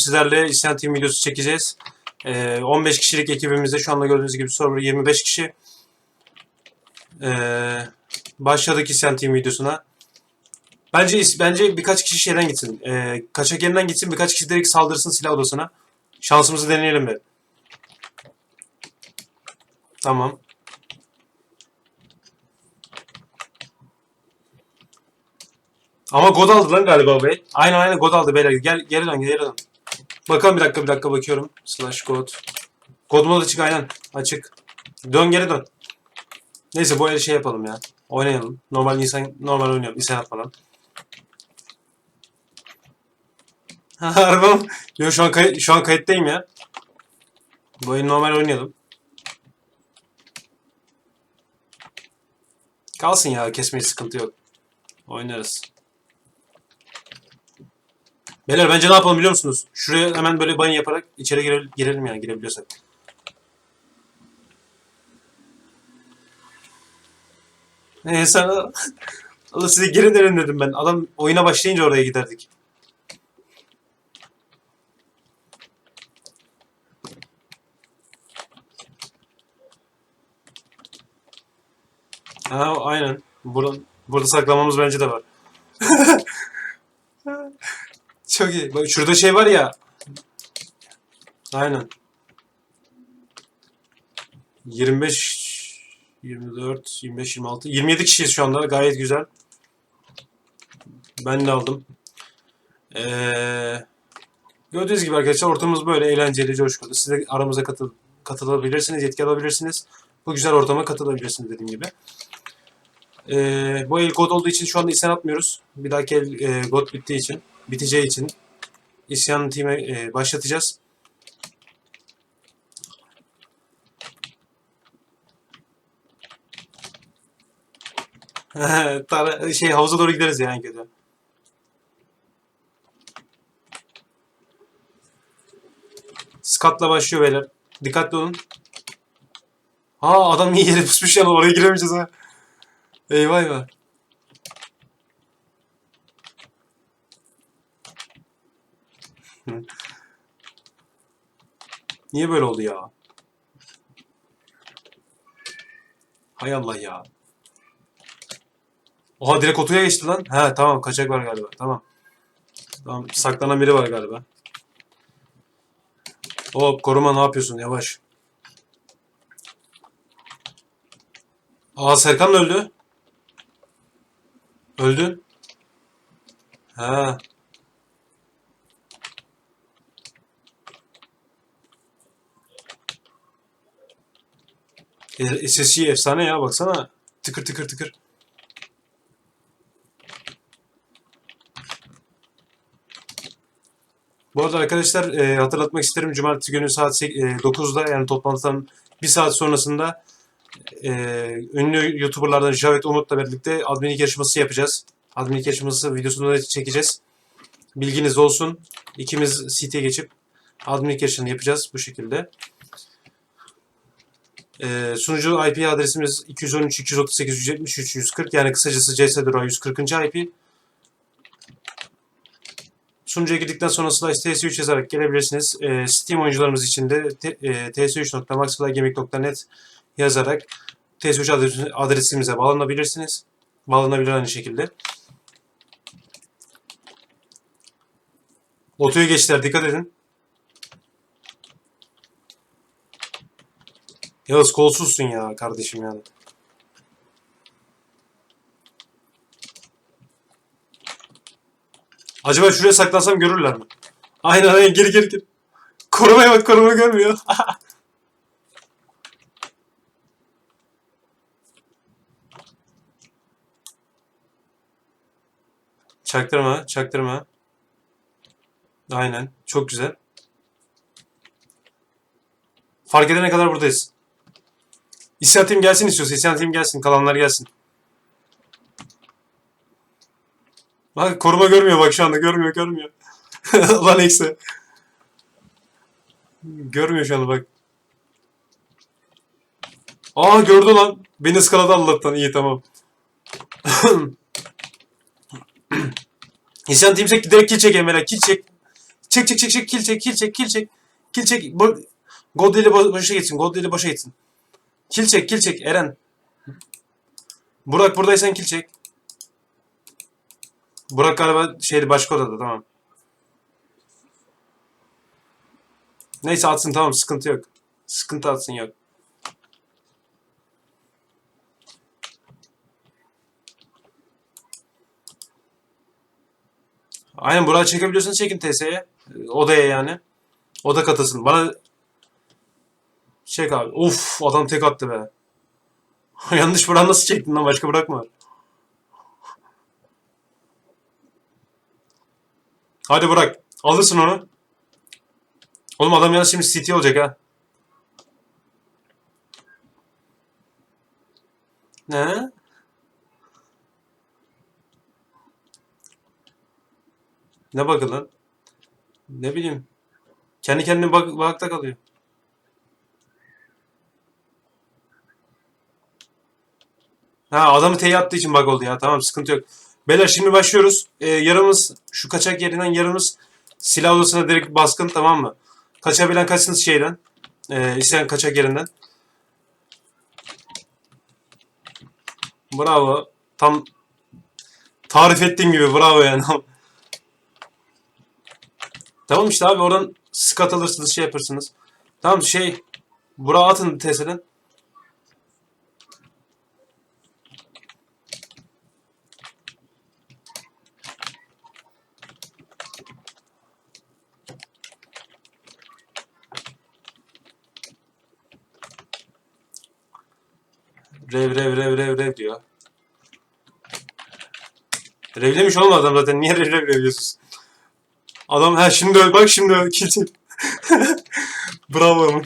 Sizlerle isyan team videosu çekeceğiz. Ee, 15 kişilik ekibimizde şu anda gördüğünüz gibi server 25 kişi. Ee, başladık isyan team videosuna. Bence bence birkaç kişi şeyden gitsin. Ee, kaçak yerinden gitsin birkaç kişi direkt saldırsın silah odasına. Şansımızı deneyelim bir. Tamam. Ama God aldı lan galiba bey. Aynen aynen God aldı beyler. Gel geri dön geri dön. Bakalım bir dakika bir dakika bakıyorum. Slash God. God modu açık aynen. Açık. Dön geri dön. Neyse bu şey yapalım ya. Oynayalım. Normal insan normal oynayalım. İnsan atmadan. Harbam. Yo şu an kayıt, şu an kayıttayım ya. Bu el normal oynayalım. Kalsın ya kesmeyi sıkıntı yok. Oynarız. Beyler bence ne yapalım biliyor musunuz? Şuraya hemen böyle banyo yaparak içeri girelim, girelim yani girebiliyorsak. Sana Allah size geri dönün dedim ben. Adam oyuna başlayınca oraya giderdik. Ha aynen. Burada, burada saklamamız bence de var. Çok iyi. Bak şurada şey var ya. Aynen. 25 24 25 26 27 kişiyiz şu anda. Gayet güzel. Ben de aldım. Ee, gördüğünüz gibi arkadaşlar ortamımız böyle eğlenceli, coşkulu. Siz de aramıza katıl katılabilirsiniz, yetki alabilirsiniz. Bu güzel ortama katılabilirsiniz dediğim gibi. Ee, bu el god olduğu için şu anda isyan atmıyoruz. Bir dahaki el e, god bittiği için, biteceği için isyan time e, başlatacağız. Şey havuza doğru gideriz yani kötü. Scott'la başlıyor beyler. Dikkatli olun. Ha adam iyi yere pusmuş yani oraya giremeyeceğiz ha. Eyvah eyvah. Niye böyle oldu ya? Hay Allah ya. Oha direkt otoya geçti lan. He tamam kaçak var galiba. Tamam. Tamam saklanan biri var galiba. Hop koruma ne yapıyorsun yavaş. Aa Serkan öldü. Öldü. Ha. E, SSG efsane ya baksana. Tıkır tıkır tıkır. Bu arada arkadaşlar e, hatırlatmak isterim. Cumartesi günü saat e, 9'da yani toplantıdan bir saat sonrasında e, ünlü YouTuber'lardan Javet Umut'la birlikte adminlik yarışması yapacağız. Adminlik yarışması videosunu da çekeceğiz. Bilginiz olsun. İkimiz CT'ye geçip adminlik yarışını yapacağız bu şekilde. E, sunucu IP adresimiz 213 238 173 140 yani kısacası CS 140. IP. Sunucuya girdikten sonra slash ts3 yazarak gelebilirsiniz. E, Steam oyuncularımız için de e, ts3.maxflygaming.net yazarak ts3 adres- adresimize bağlanabilirsiniz. Bağlanabilir aynı şekilde. Otoya geçtiler dikkat edin. Yağız kolsuzsun ya kardeşim yani. Acaba şuraya saklansam görürler mi? Aynen aynen gir gir gir. Korumaya bak koruma görmüyor. çaktırma çaktırma. Aynen çok güzel. Fark edene kadar buradayız. İsyan Team gelsin istiyorsa İsyan Team gelsin kalanlar gelsin. Bak koruma görmüyor bak şu anda görmüyor görmüyor. Lan eksi. Görmüyor şu anda bak. Aa gördü lan. Beni ıskaladı Allah'tan iyi tamam. İsyan Teams'e direkt kill çek Emre kill çek. Çek çek çek çek kill çek kill çek kill çek. Kill çek. Bo Godly ile bo- boşa gitsin. Kill çek kill çek Eren. Burak buradaysan kill çek. Burak galiba şeydi başka odada tamam. Neyse atsın tamam sıkıntı yok. Sıkıntı atsın yok. Aynen Burak'ı çekebiliyorsanız çekin TS'ye. Odaya yani. Oda katılsın. Bana çek abi. Of adam tek attı be. Yanlış Burak'ı nasıl çektin lan? Başka var? Hadi Burak. Alırsın onu. Oğlum adam yalnız şimdi City olacak ha. Ne? Ne bakın lan? Ne bileyim. Kendi kendine bak bakta kalıyor. Ha adamı T'ye attığı için bug oldu ya. Tamam sıkıntı yok. Beyler şimdi başlıyoruz. Ee, yarımız şu kaçak yerinden yarımız silah odasına direkt baskın tamam mı? Kaçabilen kaçsın şeyden. Ee, isteyen kaçak yerinden. Bravo. Tam tarif ettiğim gibi bravo yani. Tamam işte abi oradan skat alırsınız şey yaparsınız. Tamam şey Burak'a atın TS'den. Rev rev rev rev rev diyor. Revlemiş oğlum adam zaten. Niye rev rev revliyorsunuz? Adam ha şimdi öl bak şimdi öl. Bravo.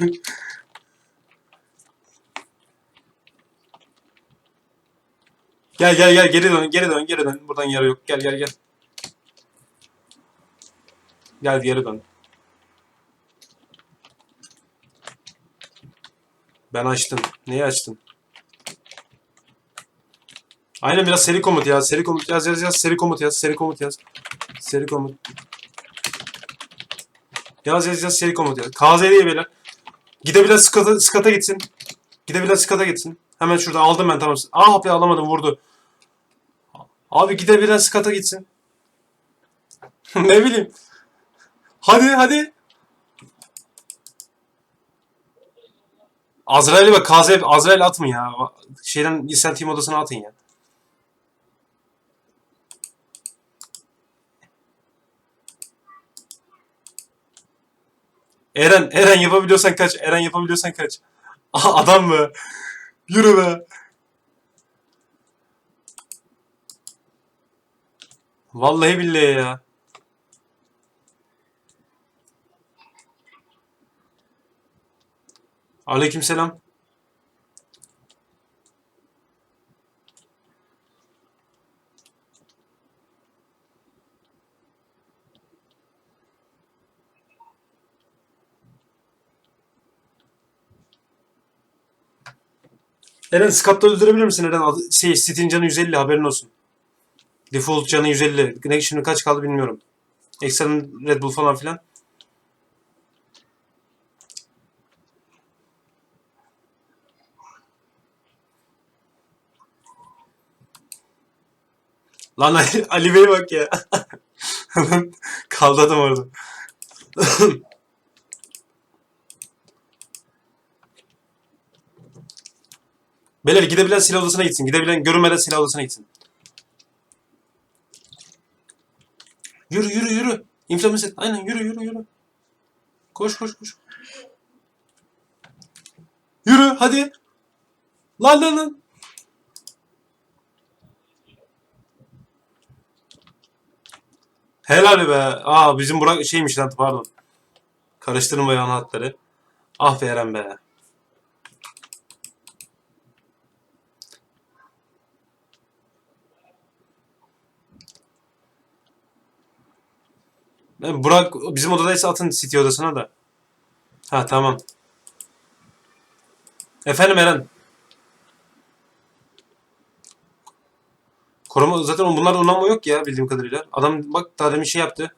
Gel gel gel geri dön geri dön geri dön. Buradan yara yok. Gel gel gel. Gel geri dön. Ben açtım. Neyi açtın? Aynen biraz seri komut yaz. Seri komut yaz yaz yaz. Seri komut yaz. Seri komut yaz. Seri komut. Yaz yaz yaz seri komut yaz. KZ diye beyler. Gidebilen skata, skata gitsin. Gidebilen skata gitsin. Hemen şurada aldım ben tamam. Ah be alamadım vurdu. Abi gidebilen skata gitsin. ne bileyim. Hadi hadi. Azrail'i bak KZ Azrail atın ya. Şeyden İslam Team odasına atın ya. Eren, Eren yapabiliyorsan kaç. Eren yapabiliyorsan kaç. Aha, adam mı? Yürü be. Vallahi billahi ya. Aleykümselam. Eren Scott'ı öldürebilir misin Eren? Şey, Steam canı 150 haberin olsun. Default canı 150. Ne şimdi kaç kaldı bilmiyorum. Ekstra'nın Red Bull falan filan. Lan Ali, Ali Bey bak ya. Kaldı adam orada. Beyler gidebilen silah odasına gitsin. Gidebilen görünmeden silah odasına gitsin. Yürü yürü yürü. İnflames et. Aynen yürü yürü yürü. Koş koş koş. Yürü hadi. Lan lan lan. Helal be. Aa bizim Burak şeymiş lan pardon. Karıştırma ya hatları. Ah be Eren be. Burak bizim odadaysa atın City odasına da. Ha tamam. Efendim Eren. Koruma zaten bunlar onanma yok ya bildiğim kadarıyla. Adam bak daha demin şey yaptı.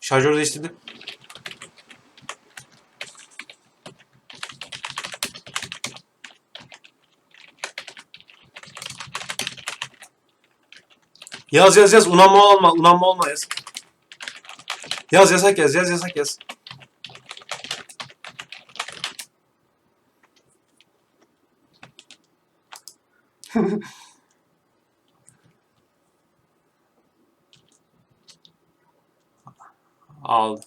Şarjör değiştirdi. Yaz yaz yaz. Unanma olma. Unanma olma yaz. Yaz yasak yaz. Yaz yasak yaz. Aldı.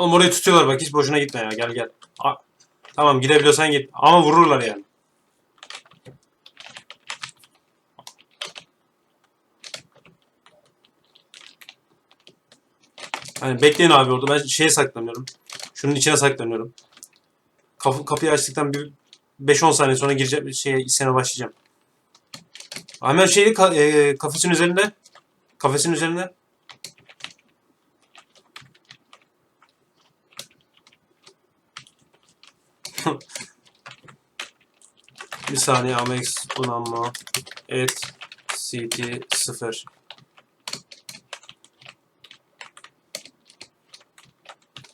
Oğlum orayı tutuyorlar bak hiç boşuna gitme ya gel gel. A- tamam gidebiliyorsan git ama vururlar yani. Hani bekleyin abi orada ben şeye saklanıyorum. Şunun içine saklanıyorum. Kapı, kapıyı açtıktan bir 5-10 saniye sonra gireceğim şeye isene başlayacağım. Hemen şeyi ka- e, kafesin üzerinde. Kafesin üzerinde. bir saniye Amex donanma et CT 0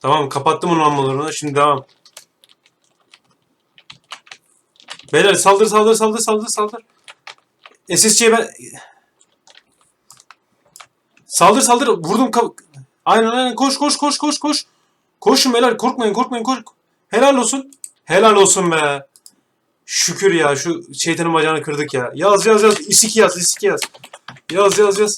Tamam kapattım unlanmalarını. Şimdi devam. Beyler saldır saldır saldır saldır saldır. SSC'ye ben... Saldır saldır. Vurdum. Ka... Aynen aynen. Koş koş koş koş koş. Koşun beyler. Korkmayın korkmayın. Koş. Helal olsun. Helal olsun be. Şükür ya. Şu şeytanın bacağını kırdık ya. Yaz yaz yaz. İsiki yaz. İsiki yaz. Yaz yaz yaz.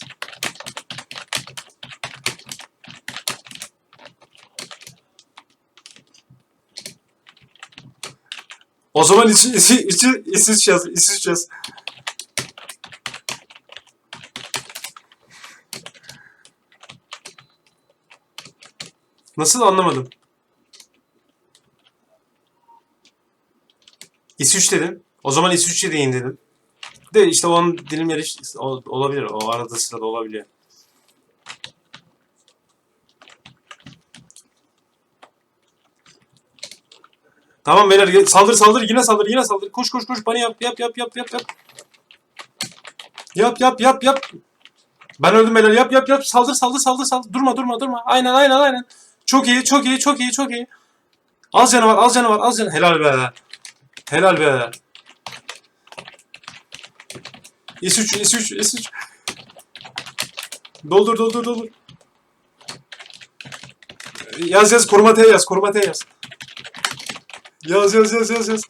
O zaman içi, içi, içi, İsviç yaz. İsviç yaz. Nasıl anlamadım. İsviç dedim. O zaman İsviççe deyin dedim. De işte onun dilim yeri olabilir. O arada sırada olabiliyor. Tamam beyler saldır saldır yine saldır yine saldır. Koş koş koş bana yap yap yap yap yap yap. Yap yap yap yap. Ben öldüm beyler yap yap yap saldır saldır saldır saldır. Durma durma durma. Aynen aynen aynen. Çok iyi çok iyi çok iyi çok iyi. Az canı var az canı var az canı. Helal be. Helal be. İs3 İs3 İs3. Doldur doldur doldur. Yaz yaz koruma T yaz koruma T yaz. Yaz yaz yaz yaz yaz.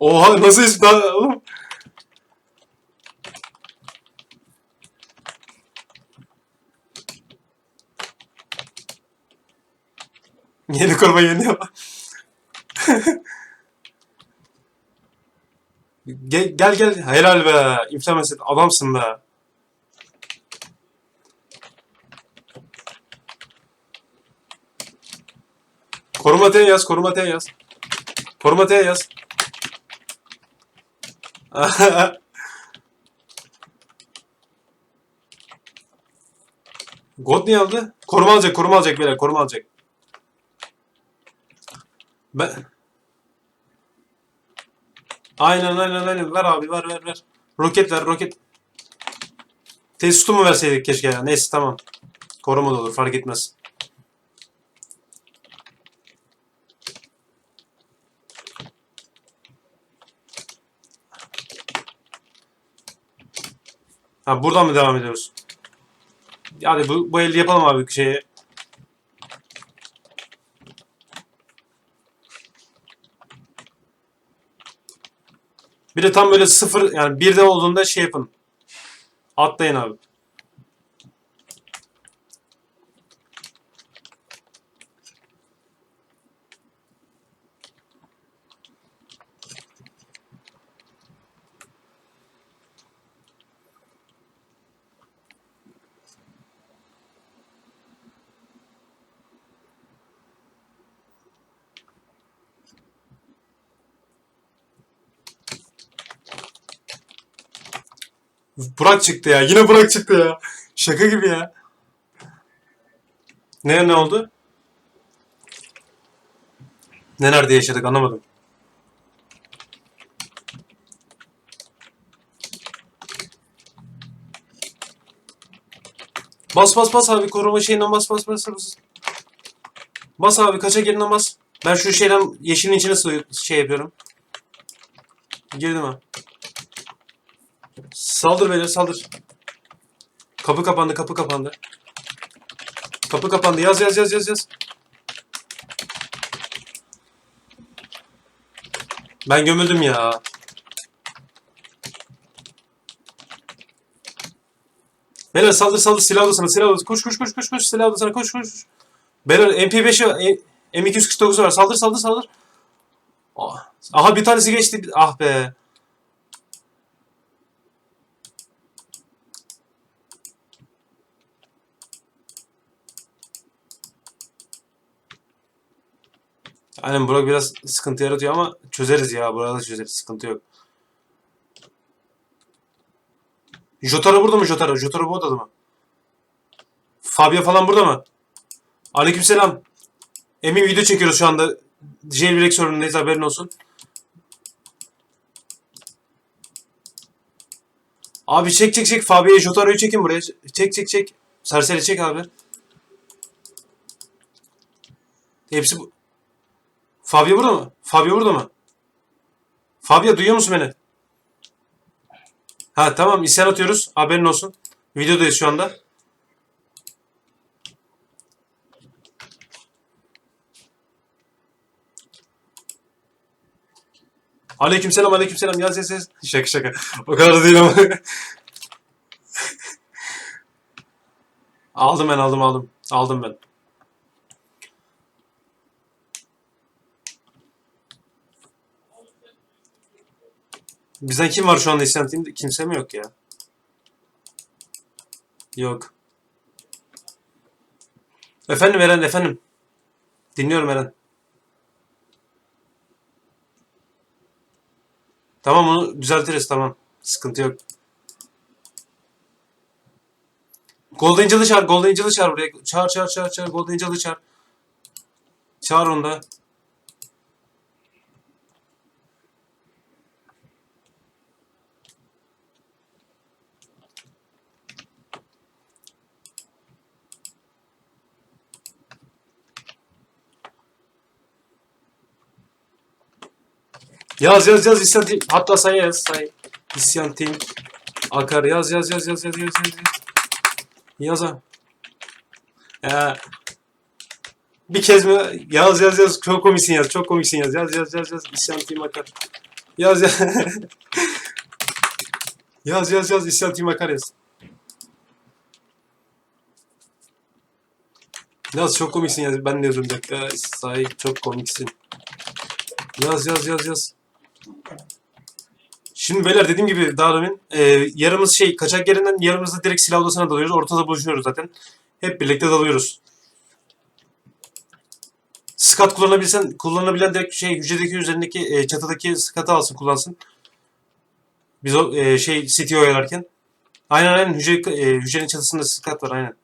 Oha nasıl iş daha oğlum? Yeni koruma yeni gel gel gel helal be. İflameset adamsın be. Koruma yaz, koruma yaz. Koruma yaz. God niye aldı? Koruma alacak, koruma alacak beyler, koruma alacak. Ben... Aynen aynen aynen. Ver abi ver ver ver. Roket ver roket. Testutu mu verseydik keşke ya. Neyse tamam. Koruma da olur fark etmez. Ha buradan mı devam ediyoruz? Hadi bu, bu elde yapalım abi şeyi. Bir de tam böyle sıfır yani birde olduğunda şey yapın. Atlayın abi. Burak çıktı ya. Yine Burak çıktı ya. Şaka gibi ya. Ne ne oldu? Ne nerede yaşadık anlamadım. Bas bas bas abi koruma şeyinden bas bas bas bas. Bas abi kaça gerinden bas. Ben şu şeyden yeşilin içine şey yapıyorum. Girdim ha. Saldır beyler saldır. Kapı kapandı kapı kapandı. Kapı kapandı yaz yaz yaz yaz yaz. Ben gömüldüm ya. Beyler saldır saldır silah odasına silah odasına koş koş koş koş koş silah odasına koş koş. Beyler MP5'i var, M- M249 var saldır saldır saldır. Ah. Aha bir tanesi geçti ah be. Aynen Burak biraz sıkıntı yaratıyor ama çözeriz ya. Burada çözeriz. Sıkıntı yok. Jotaro burada mı Jotaro? Jotaro bu odada mı? Fabio falan burada mı? Aleykümselam. Emin video çekiyoruz şu anda. Jailbreak sorunundayız haberin olsun. Abi çek çek çek. Fabio'yu Jotaro'yu çekin buraya. Çek çek çek. Serseri çek abi. Hepsi bu. Fabio burada mı? Fabio burada mı? Fabio duyuyor musun beni? Ha tamam isyan atıyoruz. Haberin olsun. Videodayız şu anda. Aleykümselam aleykümselam yaz yaz yaz. Şaka şaka. O kadar da değil ama. aldım ben aldım aldım. Aldım ben. Bizden kim var şu anda isyan team'de? Kimse mi yok ya? Yok. Efendim Eren efendim. Dinliyorum Eren. Tamam onu düzeltiriz tamam. Sıkıntı yok. Golden Angel'ı çağır. Golden Angel'ı çağır buraya. Çağır çağır çağır çağır. Golden Angel'ı çağır. Çağır onu da. Yaz yaz yaz isyan team. Hatta say yaz say. İsyan team. Akar yaz yaz yaz yaz yaz yaz yaz. Yaz ha. Ya. Bir kez mi? Yaz yaz yaz. Çok komiksin yaz. Çok komiksin yaz. Yaz yaz yaz yaz. İsyan team akar. Yaz yaz. yaz yaz yaz. İsyan team akar yaz. Yaz çok komiksin yaz. Ben de yazıyorum dakika. Sahip çok komiksin. Yaz yaz yaz yaz. Şimdi beyler dediğim gibi daha demin e, yarımız şey kaçak yerinden yarımız da direkt silah odasına dalıyoruz. Ortada buluşuyoruz zaten. Hep birlikte dalıyoruz. Skat kullanabilsen, kullanabilen direkt şey hücredeki üzerindeki e, çatıdaki skatı alsın kullansın. Biz o e, şey city oyalarken. Aynen aynen hücre, e, hücrenin çatısında skat var aynen.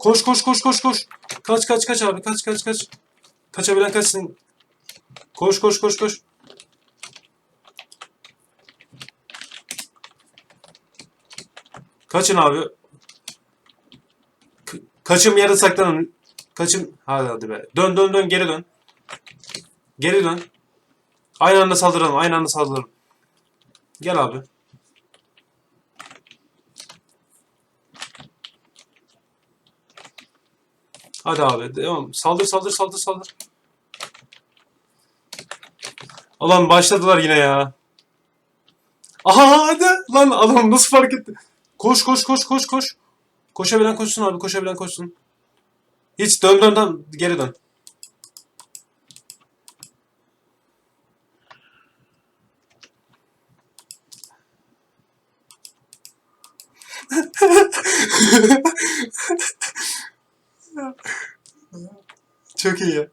Koş koş koş koş koş. Kaç kaç kaç abi kaç kaç kaç. Kaçabilen kaçsın. Koş koş koş koş. Kaçın abi. K- kaçım yere saklanın. Kaçım. Hadi hadi be. Dön dön dön geri dön. Geri dön. Aynı anda saldıralım. Aynı anda saldıralım. Gel abi. Hadi abi devam. Saldır saldır saldır saldır. Ulan başladılar yine ya. Aha hadi lan adam nasıl fark etti? Koş koş koş koş koş. Koşabilen koşsun abi koşabilen koşsun. Hiç dön dön dön geri dön. Çok iyi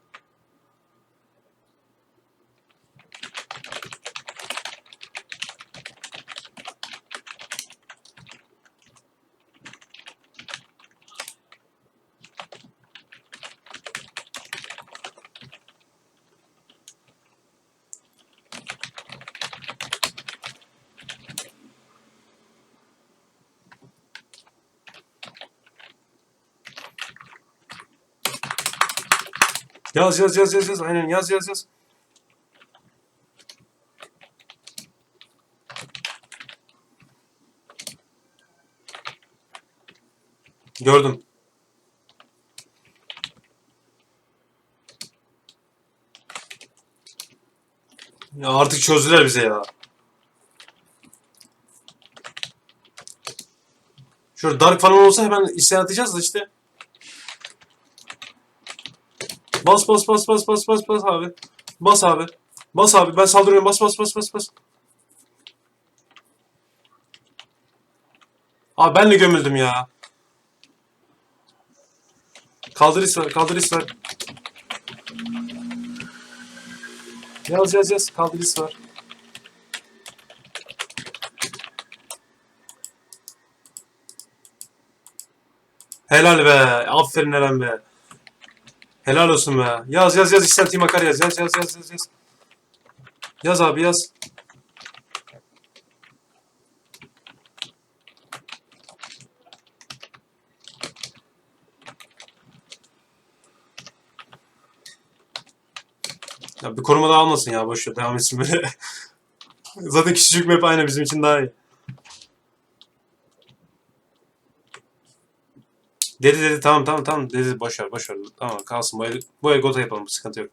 Yaz yaz yaz yaz yaz. Aynen yaz yaz yaz. Gördüm. Ya artık çözdüler bize ya. Şöyle dark falan olsa hemen isyan atacağız da işte. Bas bas bas bas bas bas bas abi. Bas abi. Bas abi ben saldırıyorum bas bas bas bas bas. Abi ben de gömüldüm ya. Kaldır isver kaldır isver. Yaz yaz yaz kaldır isver. Helal be. Aferin Eren be. Helal olsun be. Yaz yaz yaz İhsan Timakar yaz. Yaz yaz yaz yaz yaz. Yaz abi yaz. Ya bir koruma daha almasın ya boş ver devam etsin böyle. Zaten küçücük map aynı bizim için daha iyi. Dedi dedi tamam tamam tamam dedi boş ver. Tamam kalsın bu el, bu el gota yapalım sıkıntı yok.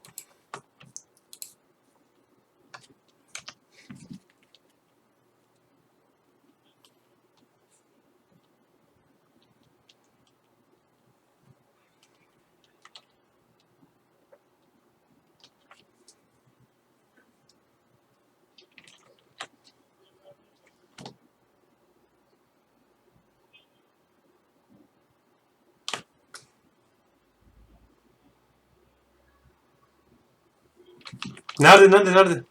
Nerede nerede nerede?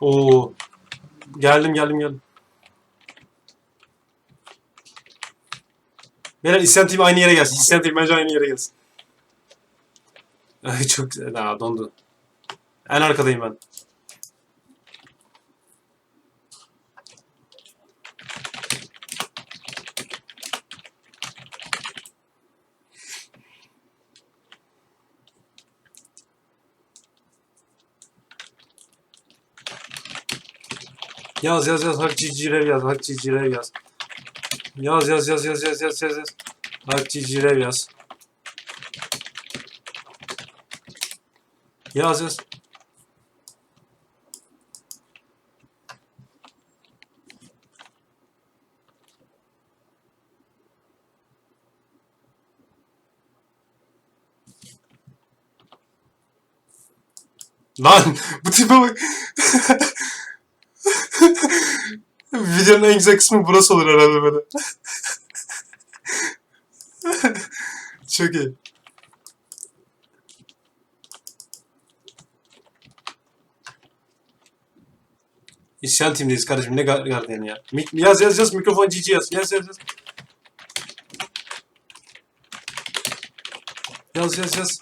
Oo. Geldim geldim geldim. Beyler isyan team aynı yere gelsin. İsyan team bence aynı yere gelsin. Çok güzel. Aa, dondu. En arkadayım ben. Yaz yaz yaz hak cicirev yaz hak cicirev yaz. Yaz yaz yaz yaz yaz yaz yaz yaz. Hak cicirev yaz. Yaz yaz. Lan bu tipe bak. Videonun en güzel kısmı burası olur herhalde böyle. Çok iyi. İsyan timdeyiz kardeşim ne gar- gardiyanı ya. Mik- yaz yaz yaz mikrofon cici yaz. Yaz yaz yaz. Yaz yaz yaz.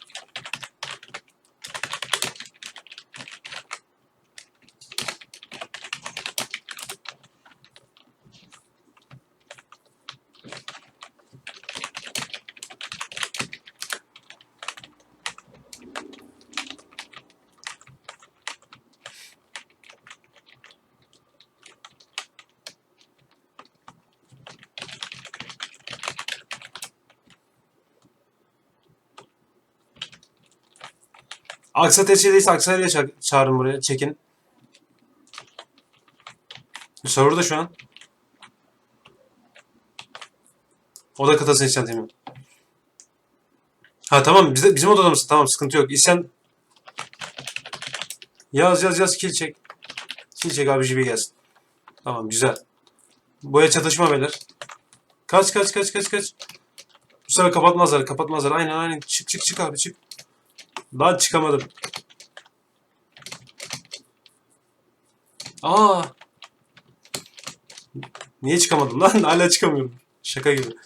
Aksa teşhideyse Aksaray'a ça- çağırın buraya. Çekin. Server'da şu an. O da katasın isyan temi. Ha tamam bize, bizim odada mısın? Tamam sıkıntı yok. İsyan yaz yaz yaz kill çek. Kill çek abi gibi gelsin. Tamam güzel. Boya çatışma beyler. Kaç kaç kaç kaç kaç. Bu sefer kapatmazlar kapatmazlar. Aynen aynen. Çık çık çık abi çık. Lan çıkamadım. Aa. Niye çıkamadım lan? Hala çıkamıyorum. Şaka gibi.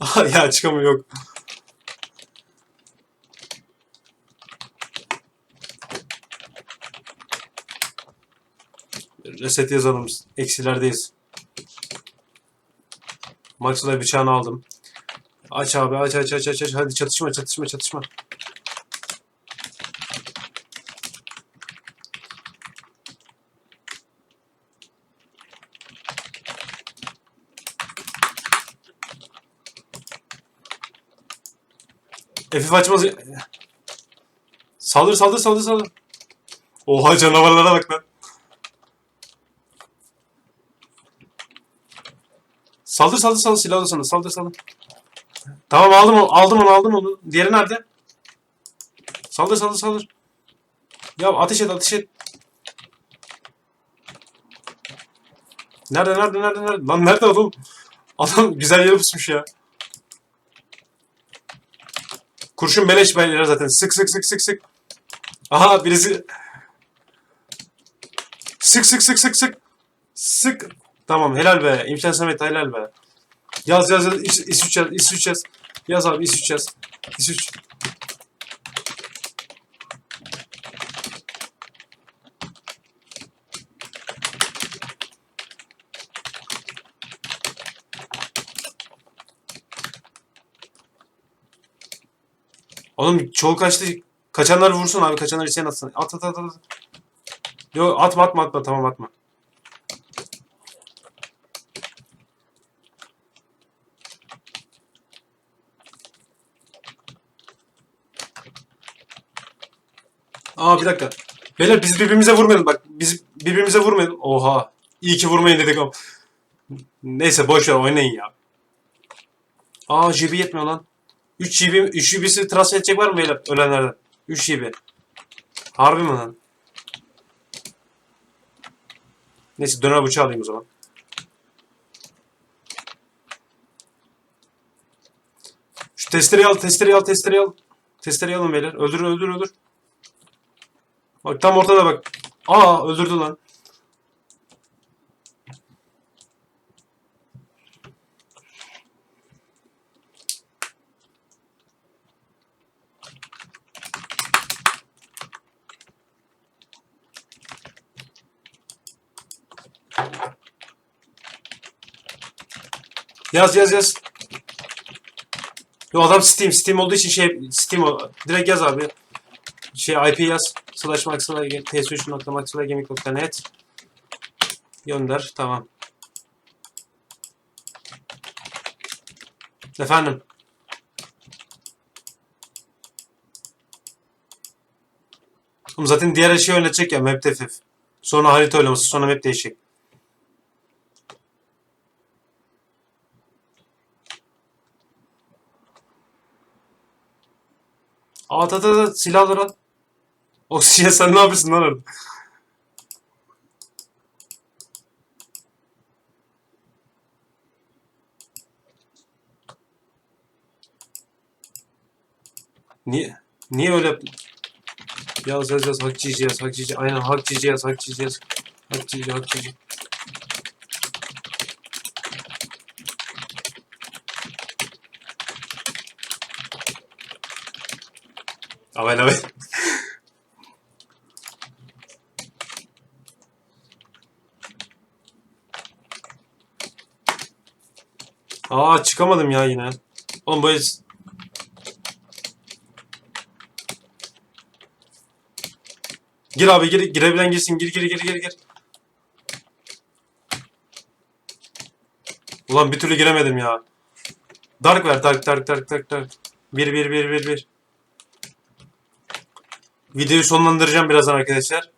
Aa, ya çıkamıyor yok. Reset yazalım. Eksilerdeyiz. Maxwell bıçağını aldım. Aç abi aç aç aç aç aç. Hadi çatışma çatışma çatışma. Efif açmaz. Saldır saldır saldır saldır. Oha canavarlara bak lan. Saldır saldır saldır silahlı sana saldır saldır. Tamam aldım onu aldım onu aldım onu. Diğeri nerede? Saldır saldır saldır. Ya ateş et ateş et. Nerede nerede nerede nerede? Lan nerede adam? Adam güzel yere pusmuş ya. Kurşun beleş beyler zaten. Sık sık sık sık sık. Aha birisi. Sık sık sık sık sık. Sık. Tamam helal be. İmkan Samet helal be. Yaz yaz yaz. İs, is 3 yaz. İs 3 yaz. Yaz abi is 3 yaz. İs 3. Oğlum çoğu kaçtı. Kaçanlar vursun abi. Kaçanlar içeri atsın. At at at at. Yo atma atma atma. Tamam atma. Aa bir dakika. Beyler biz birbirimize vurmayalım bak. Biz birbirimize vurmayalım. Oha. İyi ki vurmayın dedik ama. Neyse boş ver oynayın ya. Aa GB yetmiyor lan. 3 GB, 3 GB'si transfer edecek var mı beyler ölenlerden? 3 GB. Harbi mi lan? Neyse döner bıçağı alayım o zaman. Şu testereyi al, testereyi al, testereyi al. Testereyi alın beyler. Öldür, öldür, öldür. Bak tam ortada bak. Aa öldürdü lan. Yaz yaz yaz. Yo adam Steam. Steam olduğu için şey Steam o. Direkt yaz abi. Şey IP yaz. Slash maxilla ts3.maxillagaming.net Gönder. Tamam. Efendim. Zaten diğer şeyi oynatacak ya map FF. Sonra harita oynaması, sonra map değişecek. At at at silahları at. Oksijen sen ne yapıyorsun lan orada? Niye? Niye öyle? Yaz yaz yaz hak cici yaz hak cici aynen hak cici yaz hak cici yaz hak cici hak cici Avel avel Aa çıkamadım ya yine. Oğlum böyle Gir abi gir girebilen girsin gir gir gir gir gir. Ulan bir türlü giremedim ya. Dark ver dark dark dark dark dark. Bir bir bir bir bir. Videoyu sonlandıracağım birazdan arkadaşlar.